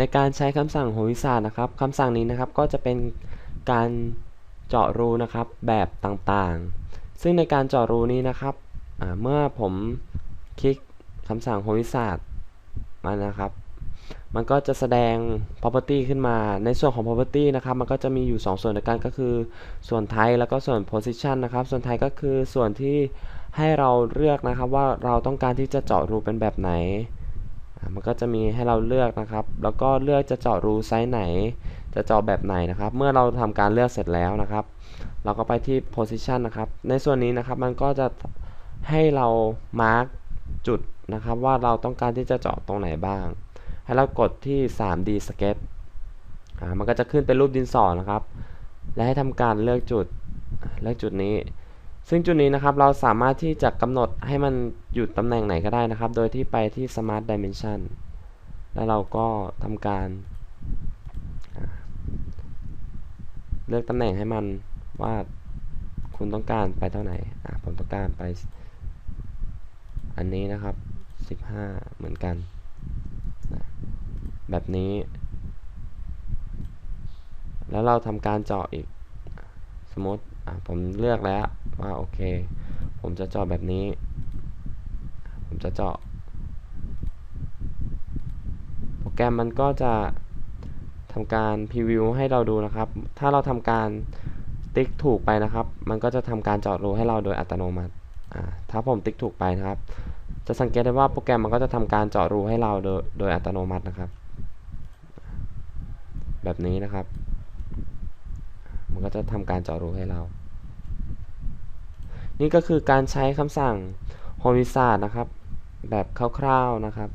ในการใช้คำสั่งโหราศาสตร์นะครับคำสั่งนี้นะครับก็จะเป็นการเจาะรูนะครับแบบต่างๆ ซึ่งในการเจาะรูนี้นะครับเมื่อผมคลิกคำสั่งโหราศาสตร์มานะครับมันก็จะแสดง property ขึ้นมา ในส่วนของ property นะครับ มันก็จะมีอยู่ 2 ส่วนด้วยกันก็คือ ส่วน type แล้วก็ส่วน position นะครับ ส่วน type ก็คือส่วนที่ให้เราเลือกนะครับว่าเราต้องการที่จะเจาะรูเป็นแบบไหน มันก็จะมีให้เราเลือกนะครับ แล้วก็เลือกจะเจาะรูไซส์ไหน จะเจาะแบบไหนนะครับ เมื่อเราทำการเลือกเสร็จแล้วนะครับ เราก็ไปที่ position นะครับ ในส่วนนี้นะครับมันก็จะให้เรา mark จุดนะครับ ว่าเราต้องการที่จะเจาะตรงไหนบ้าง ให้เรากดที่ 3D Sketch อ่ามันก็จะขึ้นเป็นรูปดินสอนะครับ และให้ทำการเลือกจุด เลือกจุดนี้ ซึ่งจุดนี้นะครับเราสามารถที่จะกำหนดให้มันอยู่ตำแหน่งไหนก็ได้นะครับ โดยที่ไปที่ Smart Dimension แล้วเราก็ทำการ เลือกตำแหน่งให้มันว่าคุณต้องการไปเท่าไหร่ผมต้องการไป อันนี้นะครับ 15 เหมือนกัน แบบนี้ แล้วเราทำการเจาะอีก สมมติผมเลือกแล้ว ว่าโอเค ผมจะเจาะแบบนี้ ผมจะเจาะ โปรแกรมมันก็จะทำการพรีวิวให้เราดูนะครับ ถ้าเราทำการติ๊กถูกไปนะครับ มันก็จะทำการเจาะรูให้เราโดยอัตโนมัติถ้าผมติ๊กถูกไปนะครับ จะสังเกตได้ว่าโปรแกรมมันก็จะทำการเจาะรูให้เราโดยโดยอัตโนมัตินะครับ แบบนี้นะครับ มันก็จะทำการเจาะรูให้เรา นี่ก็คือการใช้คำสั่ง h o r i z o n นะครับ แบบคร่าวๆนะครับ